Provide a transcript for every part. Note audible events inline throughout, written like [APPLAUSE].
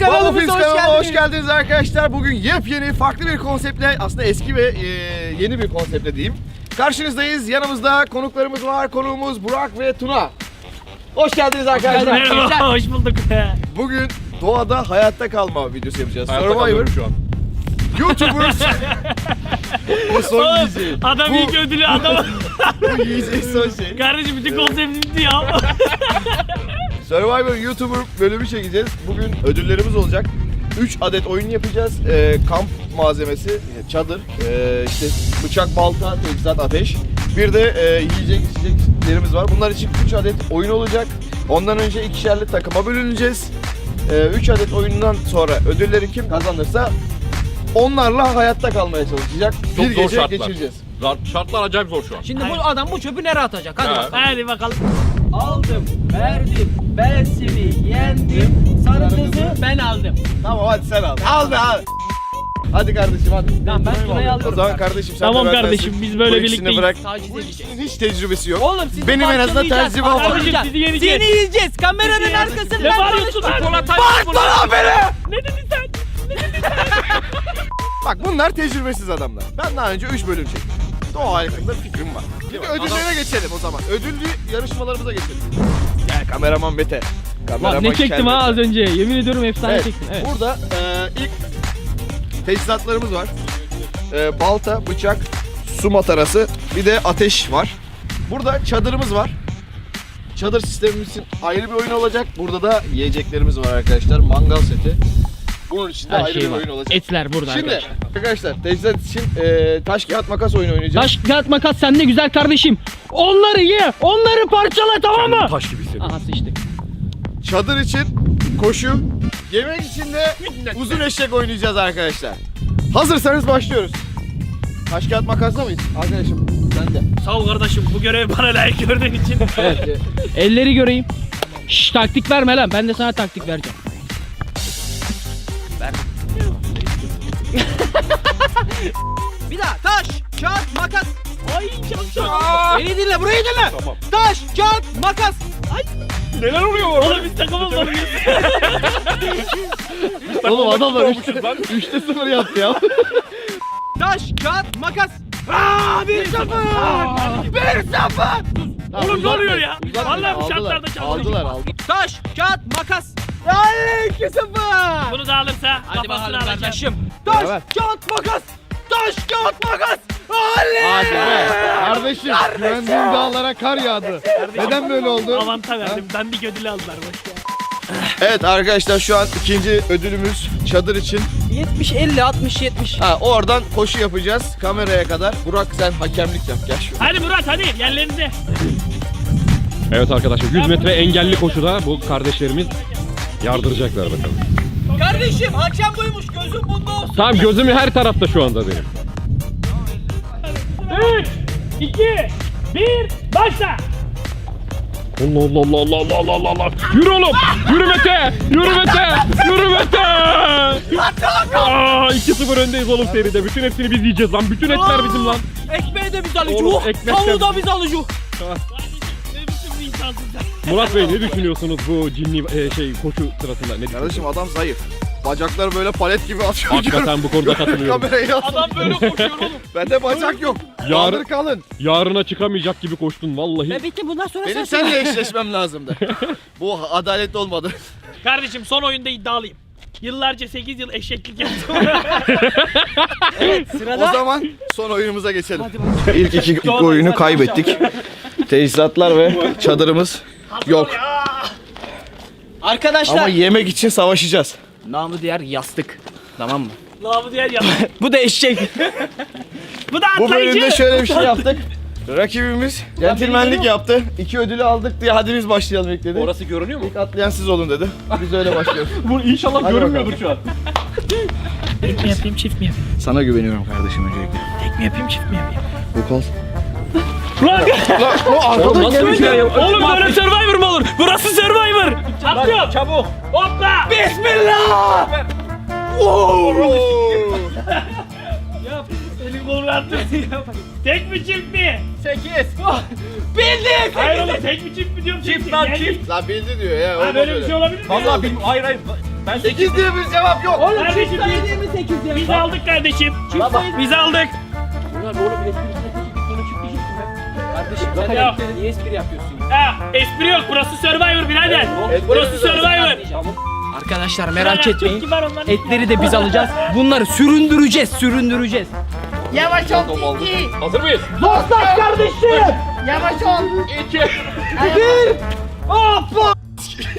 Baba kanalımıza Films hoş kanalına geldiniz. hoş geldiniz arkadaşlar. Bugün yepyeni, farklı bir konseptle, aslında eski ve e, yeni bir konseptle diyeyim. Karşınızdayız. Yanımızda konuklarımız var. Konuğumuz Burak ve Tuna. Hoş geldiniz arkadaşlar. Merhaba, hoş bulduk. [LAUGHS] Bugün doğada hayatta kalma videosu yapacağız. Hayatta Survivor, kalıyorum şu an. YouTubers. [LAUGHS] bu son yiyeceği. Adam bu, ilk ödülü adam. [LAUGHS] bu yiyeceği son şey. Kardeşim bütün konsept bitti ya. Survivor YouTuber bölümü çekeceğiz. Bugün ödüllerimiz olacak. 3 adet oyun yapacağız. Ee, kamp malzemesi, e, çadır, e, işte bıçak, balta, teçhizat, ateş. Bir de e, yiyecek içeceklerimiz var. Bunlar için 3 adet oyun olacak. Ondan önce ikişerli takıma bölüneceğiz. 3 adet oyundan sonra ödülleri kim kazanırsa onlarla hayatta kalmaya çalışacak. Çok bir zor gece şartlar. geçireceğiz. Şartlar acayip zor şu an. Şimdi bu adam bu çöpü nereye atacak? Hadi Ha. bakalım. Hadi bakalım. Aldım, verdim, ben seni yendim. Sarı kızı ben aldım. Tamam hadi sen al. Al be al. Hadi kardeşim hadi. Tamam ben Tuna'yı O alıyorum. zaman kardeşim sen Tamam de kardeşim, biz böyle Bu ikisini birlikteyiz. bırak. Taciz Bu edeceğiz. ikisinin hiç tecrübesi yok. Oğlum sizi Benim en azından parçalayacağız, tecrübem var. parçalayacağız. Kardeşim, sizi yeneceğiz. Seni yiyeceğiz. Kameranın arkasından Ne bağırıyorsun lan? Bağırtma beni! Ne dedin sen? Bak bunlar tecrübesiz adamlar. Ben daha önce 3 bölüm çektim. Doğa hakkında fikrim var. Şimdi ödüllere geçelim o zaman. Ödüllü yarışmalarımıza geçelim. Gel kameraman Bete. Kameraman Lan ne çektim ha az önce. Yemin ediyorum efsane Evet. çektim. Evet. Burada e, ilk teçhizatlarımız var. E, balta, bıçak, su matarası, bir de ateş var. Burada çadırımız var. Çadır sistemimiz için ayrı bir oyun olacak. Burada da yiyeceklerimiz var arkadaşlar. Mangal seti. Bunun için de Her ayrı şey bir var. oyun olacak. Etler burada Şimdi arkadaşlar. arkadaşlar teçhizat için e, taş kağıt makas oyunu oynayacağız. Taş kağıt makas sende güzel kardeşim. Onları ye. Onları parçala tamam mı? Taş gibi hissediyorum. Aha sıçtık. Çadır için koşu, yemek için de uzun eşek oynayacağız arkadaşlar. Hazırsanız başlıyoruz. Taş kağıt makasla mıyız? Arkadaşım sen de. Sağ ol kardeşim bu görevi bana layık gördüğün için. [LAUGHS] Evet. Elleri göreyim. Şş taktik verme lan. Ben de sana taktik vereceğim. [LAUGHS] Bir daha taş, kağıt, makas. Ay çok çok. Beni dinle burayı dinle. Tamam. Taş, kağıt, makas. Neler oluyor Oğlum biz takımız var. Oğlum adamlar olmuşuz lan. 3'te 0 yaptı ya. Taş, kağıt, makas. Aa, bir sıfır. Bir sıfır. Oğlum ne oluyor ya? Vallahi bu şartlarda çalıştık. Aldılar aldılar. Taş, kağıt, makas. İki sıfır. Bunu da alırsa Hadi kafasını bakalım alacağım. kardeşim. Taş, Beraber. kağıt, makas. Taş, kağıt, makas. Ali. Hadi be. Kardeşim güvendiğim dağlara kar yağdı. Neden böyle oldu? Avanta verdim. Dandik ödülü aldılar. Boş ver. Evet arkadaşlar şu an ikinci ödülümüz çadır için. 70, 50, 60, 70. Ha oradan koşu yapacağız kameraya kadar. Burak sen hakemlik yap gel şu. Hadi Murat hadi yerlerinize. Evet arkadaşlar 100 metre engelli koşuda bu kardeşlerimiz yardıracaklar bakalım. Kardeşim hakem buymuş gözüm bunda olsun. Tamam gözüm her tarafta şu anda benim. 3, 2, 1, başla. Allah Allah Allah Allah Allah Allah Allah Allah. Yürü oğlum. Yürü Mete. Yürü Mete. Yürü Mete. Aa, 2-0 öndeyiz oğlum seride. Bütün hepsini biz yiyeceğiz lan. Bütün etler bizim lan. Ekmeği de biz Oğlum, alıcı. ekmek Tavuğu da biz alıcı. Murat Bey ne düşünüyorsunuz bu cinli e, şey koşu sırasında? Ne düşünüyorsunuz? Kardeşim adam zayıf. Bacaklar böyle palet gibi atıyor. Hakikaten bu konuda [LAUGHS] katılıyorum. Kamerayı. Adam böyle koşuyor oğlum. Bende bacak yok. Yar- Kaldır kalın. Yarına çıkamayacak gibi koştun vallahi. Ve bitti bundan sonra Benim sen seninle eşleşmem lazımdı. [LAUGHS] Bu adaletli olmadı. Kardeşim son oyunda iddialıyım. Yıllarca 8 yıl eşeklik yaptım. [LAUGHS] O Sırada. zaman son oyunumuza geçelim. İlk iki ilk oyunu kaybettik. Teçhizatlar ve çadırımız yok. Arkadaşlar. Ama yemek için savaşacağız. Namı diğer yastık. Tamam mı? Lafı diğer yan. [LAUGHS] Bu da eşek. [LAUGHS] Bu da Bu atlayıcı. bölümde şöyle bir şey [LAUGHS] yaptık. Rakibimiz centilmenlik yaptı. İki ödülü aldık diye hadi biz başlayalım ilk dedi. Orası görünüyor mu? İlk atlayan siz olun dedi. Biz öyle başlıyoruz. Bu inşallah Hadi görünmüyordur şu an. Tek mi yapayım çift mi yapayım? Sana güveniyorum kardeşim öncelikle. Tek mi yapayım çift mi yapayım? Bu kol. Lan Oğlum nasıl bir şey ya? oğlum böyle Survivor mu olur? Burası Survivor. Atlıyorum. Çabuk. Hopla. Bismillah. Yap. Elin kolunu yap. Tek mi çift mi? 8. Bildik. Hayır oğlum tek mi çift mi diyorum. Çift lan çift. Lan bildi diyor ya. Ha olmaz böyle bir öyle. şey olabilir mi? Vallahi bilmiyorum. Hayır hayır. Ben 8 diye bir cevap yok. Oğlum Kardeşim, çift sayı değil mi 8 ya? Biz aldık kardeşim. Çift sayı Biz aldık. Bunlar oğlum espri Kardeşim sen de niye espri yapıyorsun ya? Ha, espri yok. Burası Survivor birader. Burası Survivor. Arkadaşlar merak etmeyin. Etleri de biz alacağız. Bunları süründüreceğiz, süründüreceğiz. Yavaş ol Tilki. Hazır mıyız? Dostlar kardeşim! Yavaş ol.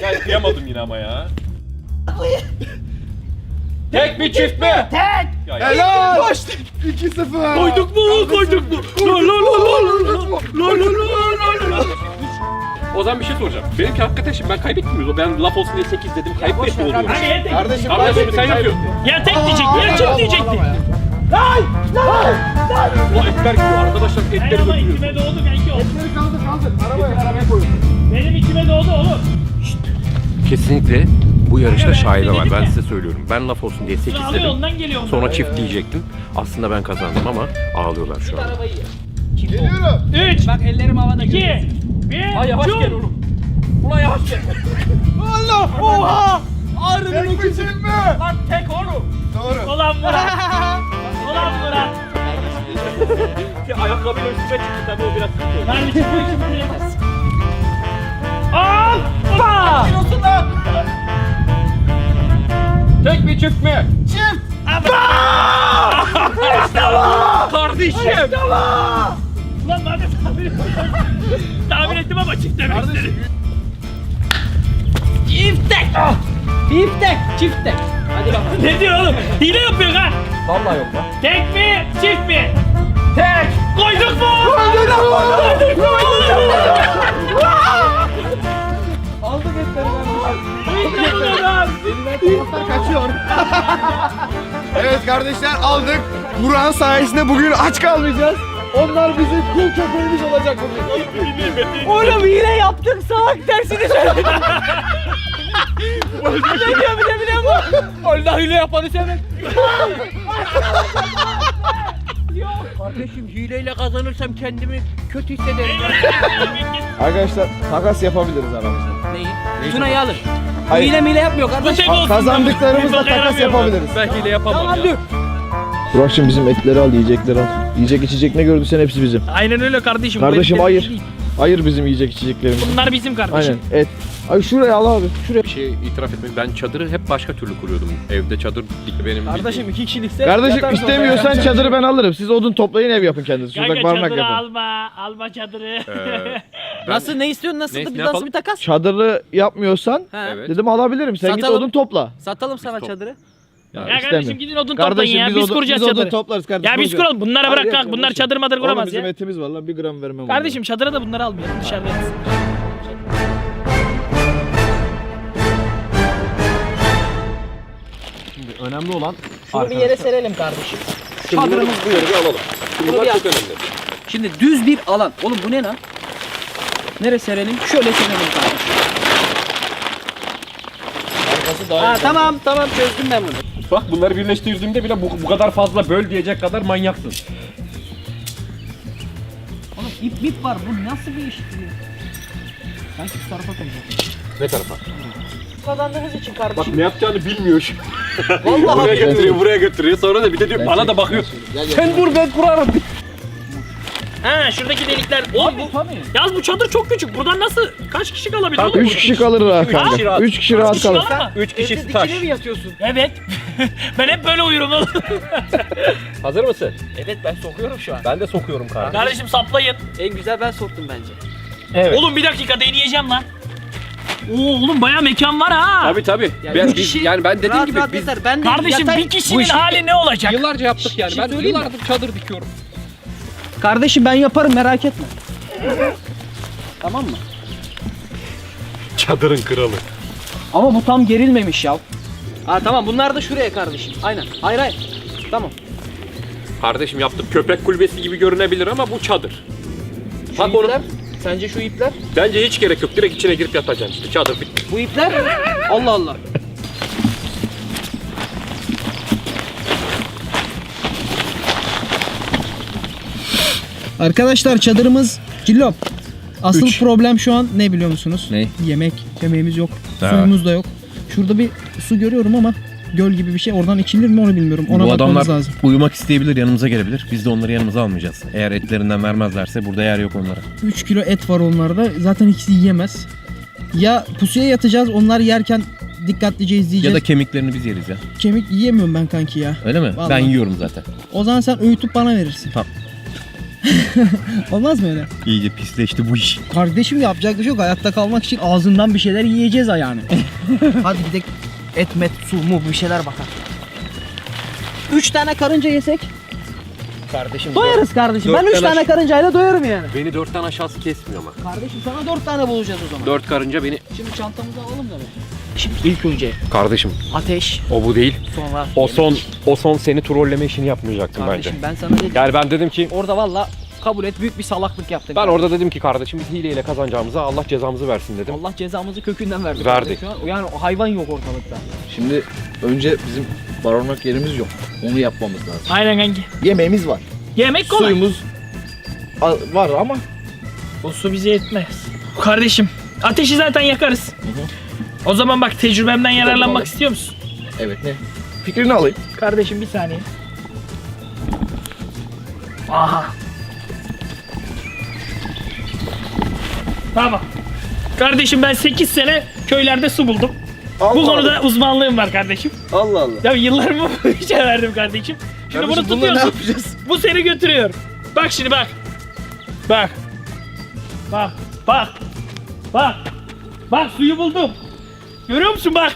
Ya kıyamadım yine ama ya. Tek mi çift mi? Tek. Ya. Helal. Baş 2-0. Koyduk mu? Koyduk mu? La la la la la. La la la la la. Bir şey soracağım. Benimki hakikaten şimdi ben kaybettim? Ben laf olsun diye 8 dedim. Kaybetmiş oluyor? Hani ya tek. Kardeşim sen yapıyorsun. Ya tek diyecekti ya çift diyecekti. Lan! Lan! Lan! O etler gidiyor. Arkadaşlar etleri Ben ama içime doğdu belki o. Etleri kaldır kaldır. Arabaya. Arabaya koyun. Benim içime doğdu oğlum. Kesinlikle bu yarışta Ben şaibe var. Ben ya. size söylüyorum. Ben laf olsun diye 8 Alıyor dedim. Sonra çift diyecektim. Aslında ben kazandım ama ağlıyorlar şu an. Geliyorum. 3, Bak ellerim havada 2, görüyorsun. 1, Ay yavaş gel oğlum. Ulan yavaş gel. Allah! Oha! Ağrının Tek misin mi? Lan tek oğlum. Doğru. Ulan Murat. [LAUGHS] Ulan Murat. Bir ayakkabıyla üstüme çıktı tabii o biraz kötü oldu. Kardeşim bu işi bilemez. Hoppa! Tek mi çift mi? Çift. Kardeşim. Ulan ben de tahmin ettim. [LAUGHS] tahmin ettim ama çift demek istedim. Çiftek! Biftek, çiftek. Hadi bakalım. [LAUGHS] Ne diyor oğlum? Hile yapıyor ha. Vallahi yok lan. Tek mi? Çift mi? Tek. Koyduk mu? Koyduk mu? Aldık etleri [LAUGHS] Kaçıyor. evet kardeşler aldık. Burak'ın sayesinde bugün aç kalmayacağız. Onlar bizim kul köpeğimiz olacak bugün. Oğlum hile yaptık salak tersini söyledim. [LAUGHS] ne diyor bile bile bu? Allah hile yapanı sevmem. Kardeşim hileyle kazanırsam kendimi kötü hissederim. Arkadaşlar takas yapabiliriz aramızda. Neyi? Tuna'yı alın. Hayır. Hile mile yapmıyor kardeş. olsun. Kazandıklarımızla takas yapabiliriz. Ben hile yapamam Tamam ya. dur. Burak'cığım bizim etleri al, yiyecekleri al. Yiyecek içecek ne gördüysen hepsi bizim. Aynen öyle kardeşim. Bu Kardeşim hayır. değil. Hayır bizim yiyecek içeceklerimiz. Bunlar bizim kardeşim. Aynen et. Ay şuraya al abi. Şuraya. Bir şey itiraf etmek. Ben çadırı hep başka türlü kuruyordum. Evde çadır benim Kardeşim iki kişilikse Kardeşim yatarsın istemiyorsan oraya. çadırı ben alırım. Siz odun toplayın ev yapın kendiniz. Şurada Kanka barınak çadırı yapın. alma. Alma çadırı. Ee, [LAUGHS] ben- Nasıl ne istiyorsun nasıl Ne- da ne bir nasıl yapalım? bir takas? Çadırı yapmıyorsan. Evet. dedim alabilirim. Sen git Satalım. odun topla. Satalım sana top- çadırı. Ya, Ya kardeşim istemiyorum. gidin odun toplayın Kardeşim ya. biz, Biz, odun, kuracağız biz odun çadırı. toplarız kardeşim. Ya biz Boş ver. kuralım. Bunlara Hayır, bırak kalk. Bunlar ver. çadır madır Oğlum kuramaz bizim ya. etimiz var lan bir gram vermem. Kardeşim çadıra da bunları almayalım. Dışarıda yatsın. Önemli olan Şunu bir yere serelim kardeşim. Çadırımız bu yeri bir alalım. Bunu Bunlar bir çok al. önemli. Şimdi düz bir alan. Oğlum bu ne lan? Nereye serelim? Şöyle serelim kardeşim. Ha, tamam tamam çözdüm ben bunu. Bak bunları birleştirdiğimde bile bu, bu kadar fazla böl diyecek kadar manyaksın. Oğlum ip mip var. Bu nasıl bir iş? Sanki şu tarafa koyacağım. Ne tarafa? Kazandığınız için Bak kardeşim. ne yapacağını bilmiyor şu. Vallahi buraya götürüyor, buraya götürüyor. Sonra da bir de diyor bana da bakıyor. Sen dur ben kurarım. Ha şuradaki delikler. Oğlum bu. tabii. Yalnız bu çadır çok küçük. Buradan nasıl kaç kişi kalabilir oğlum? 3 kişi kalır rahat kişi kanka. rahat. 3 kişi rahat kişi kalır. kalır mı? 3 kişi Evde taş. dikine mi yatıyorsun? Evet. [LAUGHS] ben hep böyle uyurum oğlum. [LAUGHS] Hazır mısın? Evet ben sokuyorum şu an. Ben de sokuyorum kardeşim. Kardeşim saplayın. En güzel ben soktum bence. Evet. Oğlum bir dakika deneyeceğim lan. Oo oğlum baya mekan var ha. Tabii tabii. Yani ben, biz, kişi yani ben dediğim rahat gibi rahat biz yeter. Ben de Kardeşim yatay- bir kişinin işi- hali ne olacak? yıllarca yaptık yani. şey Ben yıllardır çadır dikiyorum. Kardeşim ben yaparım merak etme. tamam mı? Çadırın kralı. Ama bu tam gerilmemiş ya. Ha tamam bunlar da şuraya kardeşim. Aynen. Hayır hayır. Tamam. Kardeşim yaptım. Köpek kulübesi gibi görünebilir ama bu çadır. Şu Bak onu. Sence şu ipler? Bence hiç gerek yok. Direkt içine girip yatacaksın işte. Çadır bitti. Bu ipler? Allah Allah. Arkadaşlar çadırımız cillop. Asıl problem şu an ne biliyor musunuz? Ne? Yemek. Yemeğimiz yok. Suyumuz da yok. Şurada bir su görüyorum ama göl gibi bir şey. Oradan içilir mi onu bilmiyorum. Ona Bu bakmamız adamlar lazım. uyumak isteyebilir yanımıza gelebilir. Biz de onları yanımıza almayacağız. Eğer etlerinden vermezlerse burada yer yok onlara. 3 kilo et var onlarda. Zaten ikisi yiyemez. Ya pusuya yatacağız. Onlar yerken dikkatlice Ya izleyeceğiz. da kemiklerini biz yeriz ya. Kemik yiyemiyorum ben kanki ya. Öyle mi? Vallahi. Ben yiyorum zaten. O zaman sen öğütüp bana verirsin. Tamam. [LAUGHS] Olmaz mı öyle? İyice pisleşti bu iş. Kardeşim yapacak bir şey yok. Hayatta kalmak için ağzından bir şeyler yiyeceğiz ha yani. [LAUGHS] Hadi gidelim. Et met su mu bir şeyler bakar. Üç tane karınca yesek Kardeşim doyarız kardeşim. dört Ben üç tane tane karıncayla doyarım yani. Beni dört tane aşağısı kesmiyor ama. Kardeşim sana dört tane bulacağız o zaman. Dört karınca beni... Şimdi çantamızı alalım da be. Şimdi ilk önce Kardeşim ateş o bu değil. sonra O son o son seni trolleme işini yapmayacaktım Kardeşim bence. ben sana dedim. Yani ben dedim ki Orada valla kabul et büyük bir salaklık yaptım. ben orada dedim ki kardeşim biz hileyle kazanacağımıza Allah cezamızı versin dedim. Allah cezamızı kökünden verdi. Verdi. Şu an, yani o hayvan yok ortalıkta. Şimdi önce bizim barınmak yerimiz yok. Onu yapmamız lazım. Aynen kanki. Yemeğimiz var. Yemek kolay. Suyumuz a- var ama O su bize yetmez. Kardeşim ateşi zaten yakarız. O zaman bak tecrübemden yararlanmak istiyor musun? evet ne? Fikrini alayım. Kardeşim bir saniye. Aha. Tamam. Kardeşim ben 8 sene köylerde su buldum. Allah Bu konuda uzmanlığım var kardeşim. Allah Allah. Ya yıllarımı [LAUGHS] bu işe verdim kardeşim. Şimdi bunu Kardeşim, ne tutuyorsun. yapacağız? Bu seni götürüyor. Bak şimdi bak. Bak. Bak. Bak. Bak. Bak suyu buldum. Görüyor musun bak.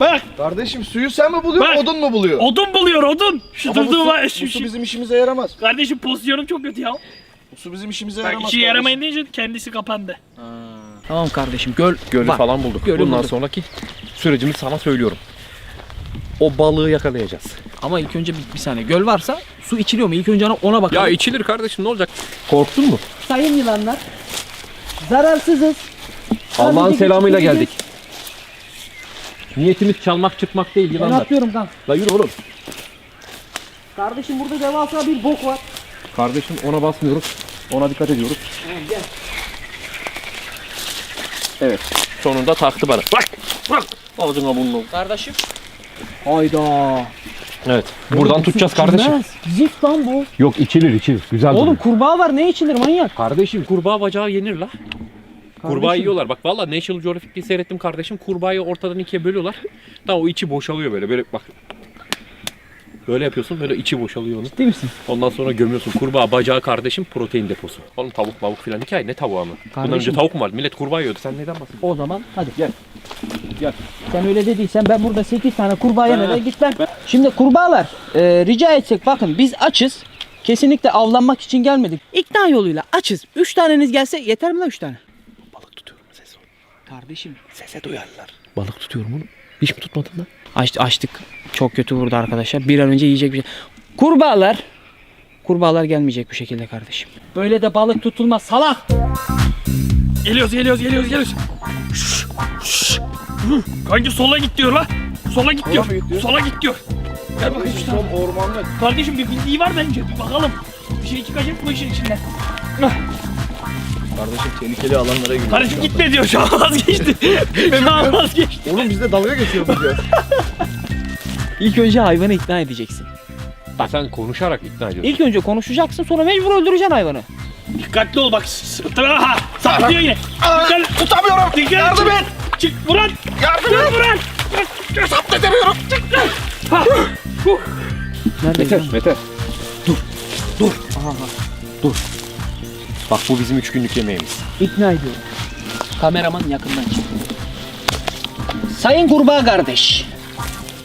Bak. Kardeşim suyu sen mi buluyorsun, Bak. odun mu buluyor? Odun buluyor odun. Şu Ama bu su, var. bu Şu, su şu. bizim işimize yaramaz. Kardeşim pozisyonum çok kötü ya. Bu su bizim işimize Bak yaramaz. işe yaramayın deyince kendisi kapandı. Tamam kardeşim göl Gölü var. falan bulduk. Gölü Bundan bulduk. sonraki sürecimizi sana söylüyorum. O balığı yakalayacağız. Ama ilk önce bir, bir saniye göl varsa su içiliyor mu? İlk önce ona, ona bakalım. Ya içilir kardeşim ne olacak? Korktun mu? Sayın yılanlar. Zararsızız. Allah'ın Sadece selamıyla geldik. Niyetimiz çalmak çıkmak değil Ben yılanlar. atlıyorum kan. La yürü oğlum. Kardeşim burada devasa bir bok var. Kardeşim ona basmıyoruz. Ona dikkat ediyoruz. Evet. Sonunda taktı bana. Bak! Bak! Ağzına burnuna. Kardeşim. Hayda. Evet. Buradan tutacağız kardeşim. İçilmez. Zift lan bu. Yok içilir içilir. Güzel Oğlum duruyor. kurbağa var ne içilir manyak? Kardeşim kurbağa bacağı yenir la. Kurbağa Kardeşim. yiyorlar. Bak valla National Geographic'te seyrettim kardeşim. Kurbağayı ortadan ikiye bölüyorlar. Daha o içi boşalıyor böyle. Böyle bak. Böyle yapıyorsun böyle içi boşalıyor onun. Ciddi misin? Ondan sonra gömüyorsun. Kurbağa bacağı kardeşim protein deposu. Oğlum tavuk mavuk filan hikaye ne tavuğu ama. Bundan önce tavuk mu vardı? Millet kurbağa yiyordu. Sen neden bahsediyorsun? O zaman hadi. Gel. Gel. Sen öyle dediysen ben burada 8 tane kurbağa yemeden gitmem. Şimdi kurbağalar e, rica etsek bakın biz açız. Kesinlikle avlanmak için gelmedik. İkna yoluyla açız. 3 taneniz gelse yeter mi lan 3 tane? Balık tutuyorum ses ol. Kardeşim. Sese duyarlar. Balık tutuyorum oğlum. Hiç mi tutmadın lan? Aç, açtık. Çok kötü vurdu arkadaşlar. Bir an önce yiyecek bir şey. Kurbağalar. Kurbağalar gelmeyecek bu şekilde kardeşim. Böyle de balık tutulmaz salak. Geliyoruz geliyoruz geliyoruz geliyoruz. Şşş. Hı, Kanki sola git diyor la. Sola git diyor. mı diyor? Sola git diyor. Gel bakayım şu tarafa. Ormanlık. Kardeşim bir bildiği var bence. Bir bakalım. Bir şey çıkacak bu işin içinden. Kardeşim tehlikeli alanlara giriyoruz. Kardeşim gitme diyor şu an vazgeçti. [LAUGHS] şu an vazgeçti. Oğlum biz de dalga geçiyoruz ya. [LAUGHS] İlk önce hayvanı ikna edeceksin. Bak sen konuşarak ikna ediyorsun. İlk önce konuşacaksın sonra mecbur öldüreceksin hayvanı. Dikkatli ol bak. Sırtına ha. Saplıyor yine. Dikkat. Tutamıyorum. Dikkat. Yardım et. Çık Murat. Yardım et. Murat. Zapt edemiyorum. Ha. Huh. Nerede? Mete, Mete. Aha, Bak bu bizim üç günlük yemeğimiz. ikna ediyorum. Kameraman yakından çık. Sayın kurbağa kardeş.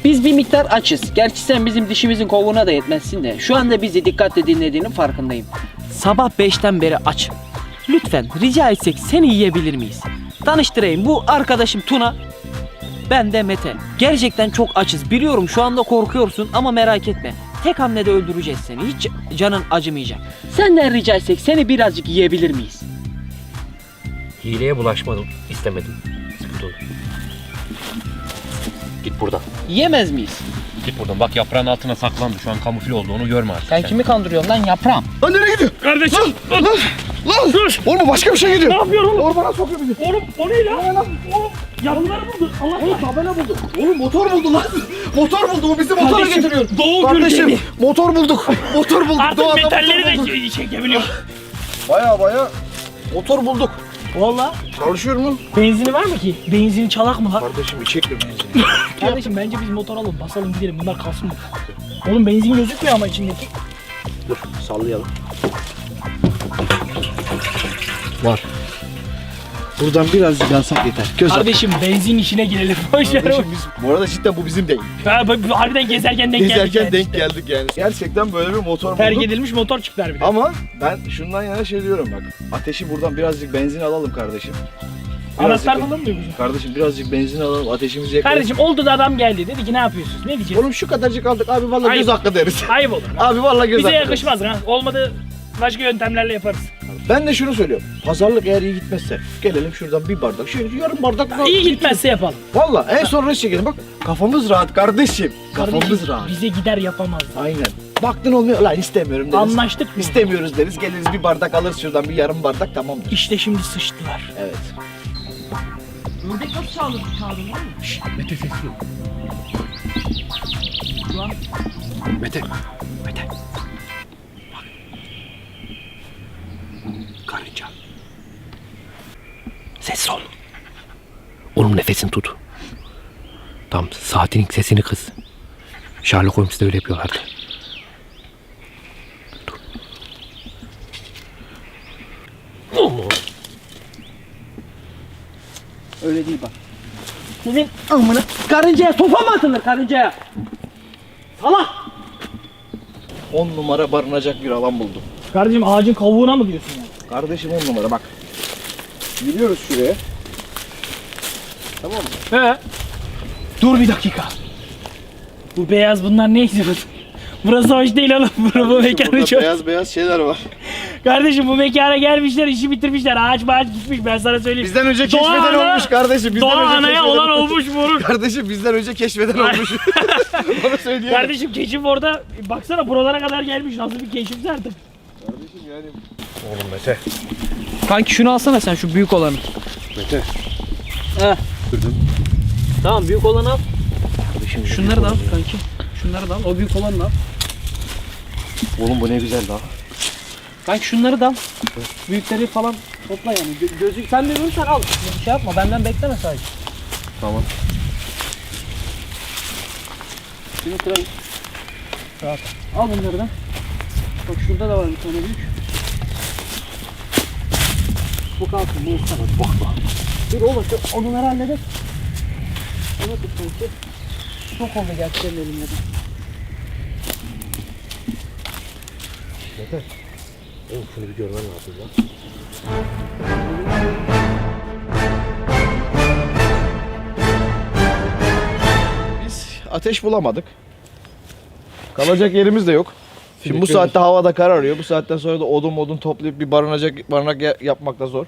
Biz bir miktar açız. Gerçi sen bizim dişimizin kovuğuna da yetmezsin de. Şu anda bizi dikkatle dinlediğinin farkındayım. Sabah 5'ten beri açım. Lütfen rica etsek seni yiyebilir miyiz? Tanıştırayım bu arkadaşım Tuna. Ben de Mete. Gerçekten çok açız. Biliyorum şu anda korkuyorsun ama merak etme. Tek hamlede öldüreceğiz seni. Hiç canın acımayacak. Senden rica etsek seni birazcık yiyebilir miyiz? Hileye bulaşmadım. istemedim. Git buradan. Yiyemez miyiz? Git buradan. Bak yaprağın altına saklandı. Şu an kamufle oldu. Onu görme artık. Sen kimi kandırıyorsun lan yaprağım? Lan nereye gidiyor? Kardeşim. Lan! Lan! Dur. Oğlum bu başka bir şey gidiyor. Ne yapıyorsun oğlum? Ormana sokuyor bizi. Oğlum o ne lan? Oğlum Ya bunları bulduk. Allah Oğlum tabela bulduk. Oğlum motor buldu lan. motor buldu. Bu bizi motora Kardeşim, getiriyor. Doğu Kardeşim Gültemi. motor bulduk. Motor bulduk. Artık Doğada metalleri de çe- çekebiliyor. Baya baya motor bulduk. Valla Çalışıyor mu? benzini var mı ki? Benzini çalak mı lan? Kardeşim içekle benzin. [LAUGHS] Kardeşim bence biz motor alalım basalım gidelim bunlar kalsın mı? Oğlum benzin gözükmüyor ama içindeki. Dur sallayalım. Buradan birazcık alsak yeter. Göz at. Kardeşim benzin işine girelim. [LAUGHS] Boş ver. Kardeşim biz, bu arada cidden bu bizim değil. Ha, bak, harbiden gezerken denk geldik. Gezerken yani denk işte. geldik yani. Gerçekten böyle bir motor Terk bulduk. edilmiş motor çıktı harbiden. Ama ben şundan yana şey diyorum bak. Ateşi buradan birazcık benzin alalım kardeşim. Birazcık- Anahtar falan mı bize? Kardeşim birazcık benzin alalım ateşimizi yakalım. Kardeşim oldu da adam geldi dedi ki ne yapıyorsunuz? Ne diyeceğiz? Oğlum şu kadarcık aldık abi vallahi göz hakkı deriz. Ayıp olur. abi vallahi göz Bize hakkı yakışmaz ha. Olmadı başka yöntemlerle yaparız. Ben de şunu söylüyorum. Pazarlık eğer iyi gitmezse gelelim şuradan bir bardak. Şöyle yarım bardak. İyi gitmezse yapalım. Vallahi en son reç çekelim. Bak kafamız rahat kardeşim. Kafamız Kardeşim, rahat. Bize gider yapamaz. Aynen. Baktın olmuyor. Lan istemiyorum deriz. Anlaştık mı? İstemiyoruz deriz. Geliriz bir bardak alırız şuradan bir yarım bardak tamamdır. İşte şimdi sıçtılar. Evet. Ördek nasıl? Çağırdı var mı? Şşş. Mete sesli. Mete. Mete. Karınca. Sessiz ol. Onun nefesini tut. Tam saatinin sesini kız. Sherlock Holmes'te öyle yapıyorlardı. Dur. Öyle değil bak. Senin amına karıncaya sopa mı atılır karıncaya? Salak! 10 numara barınacak bir alan buldum. Kardeşim ağacın kavuğuna mı diyorsun yani? Kardeşim 10 numara bak. Giriyoruz şuraya. Tamam mı? He. Dur bir dakika. Bu beyaz bunlar ne istiyor? [LAUGHS] Burası hoş değil oğlum. [LAUGHS] Bura bu mekanı Burada çok. beyaz beyaz şeyler var. [LAUGHS] Kardeşim bu mekana gelmişler, işi bitirmişler. Ağaç bağaç gitmiş ben sana söyleyeyim. Bizden önce Doğa keşfeden ana- olmuş kardeşim. Bizden Doğa önce anaya keşfeden olan olmuş moruk. Kardeşim bizden önce keşfeden olmuş. Onu söyleyelim. Kardeşim keşif orada baksana buralara kadar gelmiş. Nasıl bir keşifse artık. Kardeşim yani. Oğlum Mete. Kanki şunu alsana sen şu büyük olanı. Mete. He. Kırdın. Tamam büyük olanı al. Kardeşim Şunları da al kanki. Şunları da al. O büyük olanı da al. Oğlum bu ne güzel daha. Kanki şunları da al. Büyükleri falan topla yani. Gö- gözü sen de görürsen al. Bir şey yapma benden bekleme sadece. Tamam. Şunu kıralım. Rahat. Al bunları da. Bak şurada da var bir tane büyük. Bu kalsın bu istemez. Bak bak. Oğlum şu onları halledip. Onu tut kanki. Çok oldu gerçi senin elimde de. Oğlum şunu bir görmen lazım lan. Biz ateş bulamadık. Kalacak yerimiz de yok. Şimdi bu saatte havada kararıyor. Bu saatten sonra da odun modun toplayıp bir barınacak barınak ya- yapmak da zor.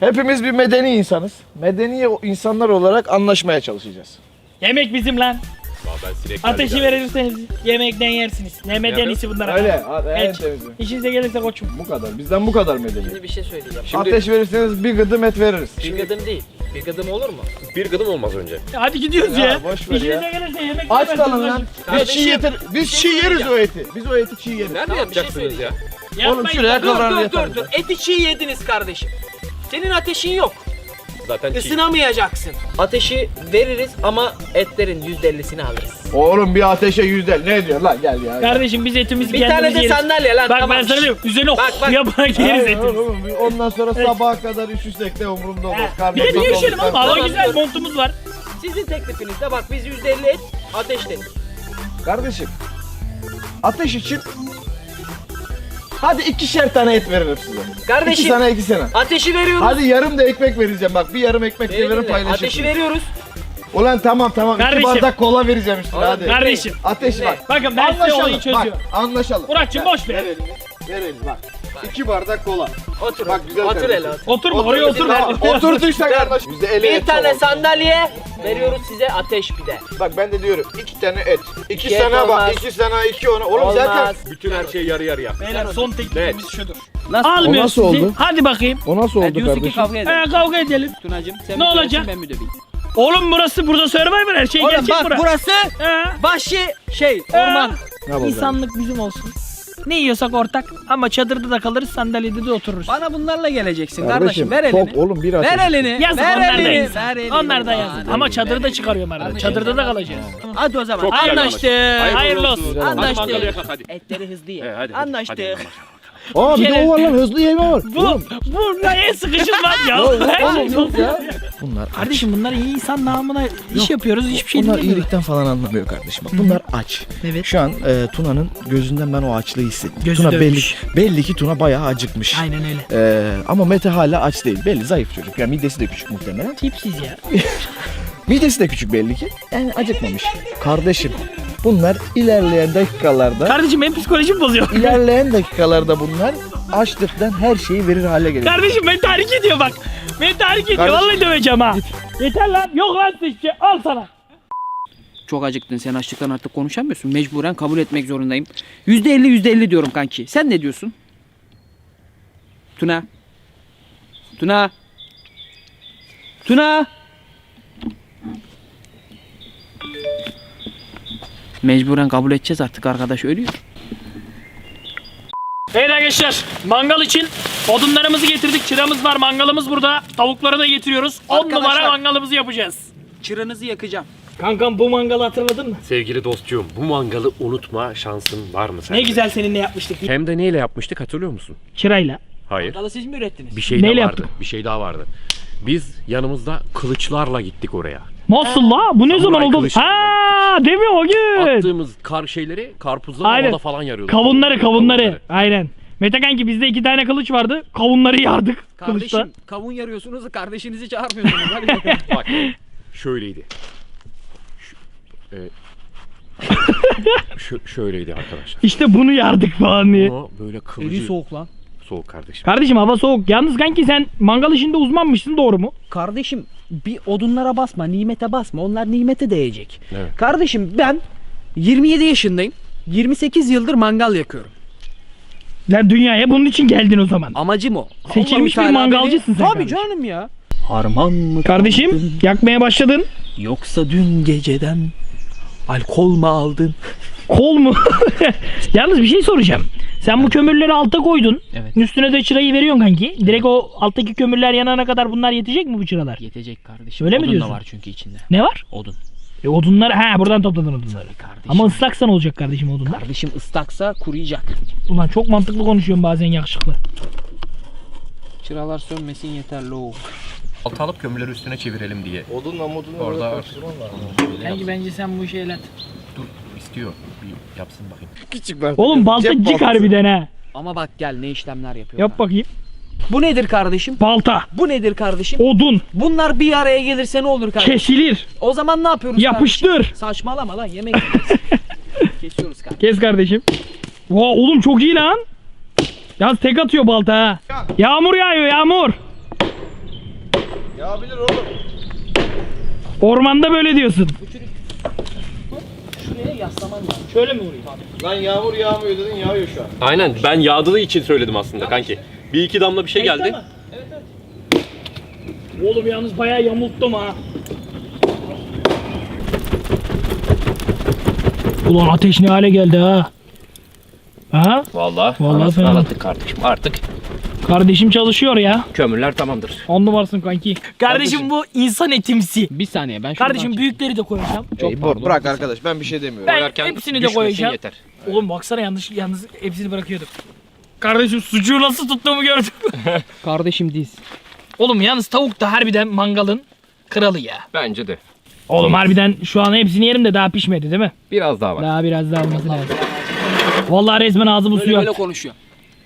Hepimiz bir medeni insanız. Medeni insanlar olarak anlaşmaya çalışacağız. Yemek bizim lan. Ben sinek Ateşi verirseniz yemekten yersiniz. Ne medenisi bunlar. Öyle. abi. En Evet. temizi. İşinize gelirse koçum. Bu kadar. Bizden bu kadar medeni. Şimdi bir şey söyleyeceğim. Ateş verirseniz bir gıdım et veririz. Bir gıdım değil. Bir gıdım olur mu? Bir gıdım olmaz önce. Hadi gidiyoruz Ya, ya. boş ver İşinize ya. gelirse yemek Aç yemezsiniz kalın lan. Biz Kardeşim, çiğ yeter. Biz bir çiğ şey yeriz o söyleyeceğim. eti. Biz o eti çiğ yeriz. Nerede Tamam, bir şey yapacaksınız ya? Yapmayın. Oğlum şuraya Dur kadar dur dur yaparız. dur. Eti çiğ yediniz kardeşim. Senin ateşin yok. Zaten çiğ. Isınamayacaksın. Ateşi veririz ama etlerin %50'sini alırız. Oğlum bir ateşe yüzdel. Ne diyor lan gel ya. Kardeşim biz etimizi Bir kendimiz tane de yeriz. sandalye lan Bak tamam. ben sana diyorum üzerine Bak, [LAUGHS] bak. yaparak yeriz etimizi. oğlum, Ondan sonra sabaha kadar üşüsek de umurumda olmaz. Karnım Bir de tok niye üşüyelim oğlum? Hava güzel montumuz var. Sizin teklifinizde bak biz %50 et ateş dedik. Kardeşim ateş için hadi ikişer tane et veririm size. İki Kardeşim tane iki tane. ateşi veriyoruz. Hadi yarım da ekmek vereceğim bak bir yarım ekmek de verin dinle, paylaşırsın. Ateşi veriyoruz. Ulan tamam tamam Kardeşim. iki bardak kola vereceğim işte Oğlum, hadi. Kardeşim. Ateş bak. Bakın ben size olayı Anlaşalım çözüyorum. bak anlaşalım. Muratçım boş ver. Ver elini. Ver elini bak. İki bardak kola. Otur. Bak güzel otur kardeşim. hele. otur. Oturma oraya otur. Tamam, Oturduysa kardeş. Yüzde elli Bir tane [LAUGHS] falan. sandalye veriyoruz size ateş bir de. Bak ben de diyorum iki tane et. İki İki et sana olmaz. bak, iki sana iki ona. Oğlum Olmaz. zaten Bütün her şey yarı yarıya. Beyler son teklifimiz şudur. Nasıl? Almıyoruz O nasıl sizi. oldu? Hadi bakayım. O nasıl oldu diyorsun ki kardeşim? kavga edelim. Ee, kavga edelim. Tunacım sen Ne mi döversin, olacak? ben mi döveyim? Oğlum burası burada Survivor her şey Oğlum gerçek bak bura. burası Ee, vahşi şey orman. Ne yapalım? insanlık bizim olsun. Ne yiyorsak ortak ama çadırda da kalırız sandalyede de otururuz. Bana bunlarla geleceksin Kardeşim, kardeşim. Ver elini. Çok oğlum bir Ver elini. Yazık ver onlar da elini. yazık. Ver elini. Onlar da yazık. Ama çadırı da çıkarıyorum arada. Çadırda da kalacağız. Hadi o zaman. Çok güzel Anlaştık. Hayırlı olsun. Hadi mangalı Anlaştık. yakak hadi. Etleri hızlı ye. He, hadi, hadi. Anlaştık. Hadi. Aa bir de o var lan hızlı yeme var. [LAUGHS] Bu, bu neye sıkışılmaz ya. Oğlum yok ya. Bunlar Kardeşim bunlar iyi insan namına iş yapıyoruz. Hiçbir şey Bunlar dinlemiyorlar. iyilikten falan anlamıyor kardeşim. Bak bunlar aç. Evet. Şu an e, Tuna'nın gözünden ben o açlığı hissettim. Gözü Tuna belli, dönmüş. belli ki Tuna bayağı acıkmış. Aynen öyle. E, ama Mete hala aç değil. Belli zayıf çocuk. Yani midesi de küçük muhtemelen. Tipsiz ya. [LAUGHS] Midesi de küçük belli ki. Yani acıkmamış. Kardeşim bunlar ilerleyen dakikalarda Kardeşim benim psikolojim bozuyor. [LAUGHS] ilerleyen dakikalarda bunlar açlıktan her şeyi verir hale gelir. Kardeşim beni tahrik ediyor bak. Beni tahrik ediyor. Kardeşim- Vallahi döveceğim ha. Yeter lan. Yok lan şey. Al sana. Çok acıktın sen açlıktan artık konuşamıyorsun. Mecburen kabul etmek zorundayım. Yüzde elli yüzde elli diyorum kanki. Sen ne diyorsun? Tuna. Tuna. Tuna. Mecburen kabul edeceğiz artık arkadaş ölüyor. Evet arkadaşlar mangal için odunlarımızı getirdik. Çıramız var mangalımız burada. Tavukları da getiriyoruz. 10 Arkadaşlar- numara mangalımızı yapacağız. Çıranızı yakacağım. Kankam bu mangalı hatırladın mı? Sevgili dostcuğum bu mangalı unutma şansın var mı sende? Ne güzel seninle yapmıştık. Hem de neyle yapmıştık hatırlıyor musun? Çırayla. Hayır. Mangalı siz mi ürettiniz? Bir şey Neyle daha vardı. yaptık? Bir şey daha vardı. Biz yanımızda kılıçlarla gittik oraya. Nasıl la? Bu ne Samuray zaman oldu? kılıçla Ha, değil mi o gün? Attığımız kar şeyleri karpuzları Aynen. havada falan yarıyorduk. Kavunları kavunları. Aynen. Mete kanki bizde iki tane kılıç vardı. Kavunları yardık kılıçla. Kardeşim kavun yarıyorsunuz kardeşinizi çağırmıyorsunuz. Hadi bakalım. [LAUGHS] Bak şöyleydi. Şu, e, [LAUGHS] şu- şöyleydi arkadaşlar. İşte bunu yardık falan diye. Bunu böyle Eli kılıcı soğuk lan. soğuk kardeşim. Kardeşim hava soğuk. Yalnız kanki sen mangal işinde uzmanmışsın doğru mu? Kardeşim bir odunlara basma, nimete basma. Onlar nimete değecek. Evet. Kardeşim ben 27 yaşındayım. 28 yıldır mangal yakıyorum. Lan dünyaya bunun için geldin o zaman. Amacım o. Seçilmiş bir mangalcısın sen Tabii kardeşim. canım ya. Harman mı? Kardeşim yakmaya başladın. Yoksa dün geceden alkol mu aldın? Kol mu? [LAUGHS] Yalnız bir şey soracağım. Sen bu kömürleri alta koydun. Evet. Üstüne de çırayı veriyorsun kanki. Direkt o alttaki kömürler yanana kadar bunlar yetecek mi bu çıralar? Yetecek kardeşim. Öyle mi Odun diyorsun? da var çünkü içinde. Ne var? Odun. E odunlar ha buradan topladın odunları. Kardeşim. Ama ıslaksan olacak kardeşim odunlar. Kardeşim ıslaksa kuruyacak. Ulan çok mantıklı konuşuyorsun bazen yakışıklı. Çıralar sönmesin yeter lo. Altı alıp kömürleri üstüne çevirelim diye. Odunla modunla Orada- lazım. Kanki bence sen bu şeyler. Dur istiyor. Yapsın bakayım. Küçük ben. Oğlum balta cik harbiden ha. Ama bak gel ne işlemler yapıyor. Yap bakayım. Bu nedir kardeşim? Balta, Bu nedir kardeşim? odun, Bunlar bir araya gelirse ne olur kardeşim? kesilir, O zaman ne yapıyoruz yapıştır. kardeşim? Saçmalama lan yemek. [LAUGHS] Kesiyoruz kardeşim. Kes kardeşim. Vaa oğlum çok iyi lan. Yalnız tek atıyor balta ha. Yağmur yağıyor yağmur. Ya bilir oğlum. Ormanda böyle diyorsun. Şuraya yaslaman lazım. Şöyle mi vuruyor? Lan yağmur yağmıyor dedin yağıyor şu an. Aynen ben yağdığı için söyledim aslında kanki. Bir iki damla bir şey geldi. Oğlum yalnız bayağı yamulttum ha. Ulan ateş ne hale geldi ha. Ha? Vallahi. Vallahi anasını fena. ağlattık kardeşim. Artık Kardeşim çalışıyor ya. kömürler tamamdır. On numarasın kanki. Kardeşim bu insan etimsi. Bir saniye ben Kardeşim büyükleri de koyacağım. Ey, bor- bırak arkadaş ben bir şey demiyorum. Ben Koyarken hepsini de düşmesin koyacağım. yeter. Oğlum baksana yanlış yalnız hepsini bırakıyordum. Kardeşim sucuğu nasıl tuttuğumu gördün mü? [LAUGHS] Kardeşim diz. Oğlum yalnız tavuk da harbiden mangalın kralı ya. Bence de. Oğlum harbiden şu an hepsini yerim de daha pişmedi değil mi? Biraz daha var. Daha biraz daha olması lazım. Vallahi resmen ağzımı Böyle suya. böyle konuşuyor.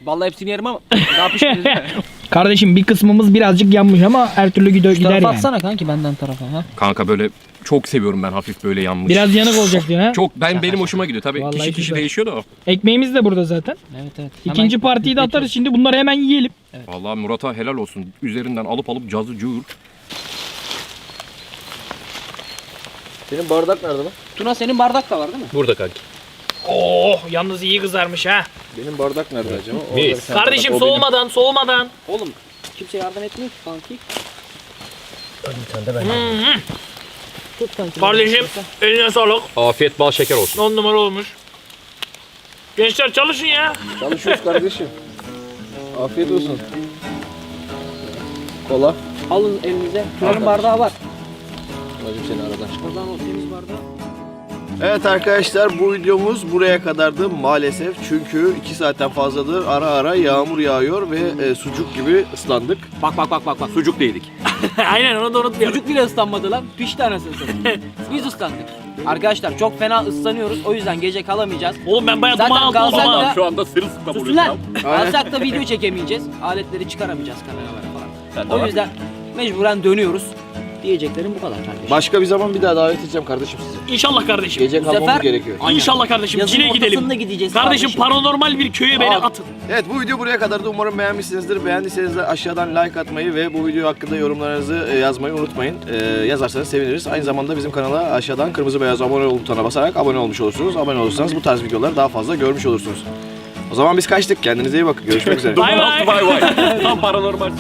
Vallahi hepsini yerim ama daha pişmedi değil mi? [LAUGHS] Kardeşim bir kısmımız birazcık yanmış ama her türlü gidiyor, gider Tarafa yani. atsana kanki benden tarafa ha. Kanka böyle Çok seviyorum ben hafif böyle yanmış. Biraz yanık olacak diyor ha. Çok ben benim hoşuma gidiyor tabii. Vallahi kişi kişi güzel. değişiyor da o. Ekmeğimiz de burada zaten. Evet evet. İkinci partiyi de atarız şimdi. Bunları hemen yiyelim. Vallahi Murat'a helal olsun. Üzerinden alıp alıp cazı cığır. Senin bardak nerede lan? Tuna senin bardak da var değil mi? Burada kanki. Oh yalnız iyi kızarmış ha. Benim bardak nerede acaba? Mis. bir tane Kardeşim bardak, o benim. soğumadan soğumadan. Oğlum kimse yardım etmiyor ki kanki. Tut kanki. Kardeşim eline sağlık. Afiyet bal şeker olsun. 10 numara olmuş. Gençler çalışın ya. Çalışıyoruz kardeşim. Afiyet olsun. Kola. Alın elinize. Tuna'nın bardağı var. Bacım seni aradan. Oradan o temiz bardağı. Evet arkadaşlar bu videomuz buraya kadardı maalesef. Çünkü 2 saatten fazladır ara ara yağmur yağıyor ve e, sucuk gibi ıslandık. Bak bak bak bak bak. Sucuk değildik. [LAUGHS] Aynen onu da unutmayalım. Çocuk bile ıslanmadı lan. Pişti anasını [LAUGHS] satayım. Biz ıslandık. Arkadaşlar çok fena ıslanıyoruz. O yüzden gece kalamayacağız. Oğlum ben bayağı Zaten duman altı oldum kalsak ha. da- Şu anda sırılsıklam Susun oluyoruz lan. ya. [LAUGHS] Alsak da video çekemeyeceğiz. Aletleri çıkaramayacağız kameralara falan. O var. yüzden mecburen dönüyoruz. Diyeceklerim bu kadar kardeşim. Başka bir zaman bir daha davet edeceğim kardeşim sizi. İnşallah kardeşim. Gece Bu kalmamız sefer- gerekiyor. İnşallah kardeşim. Yazın Cine gidelim. ortasında gideceğiz Kardeşim, kardeşim. paranormal bir köye beni Aa. atın. Evet bu video buraya kadardı. Umarım beğenmişsinizdir. Beğendiyseniz de aşağıdan like atmayı ve bu video hakkında yorumlarınızı e, yazmayı unutmayın. E, yazarsanız seviniriz. Aynı zamanda bizim kanala aşağıdan kırmızı beyaz abone ol butonuna basarak abone olmuş olursunuz. Abone olursanız bu tarz videoları daha fazla görmüş olursunuz. O zaman biz kaçtık. Kendinize iyi bakın. Görüşmek üzere. Bay bay. [LAUGHS] Tam paranormal.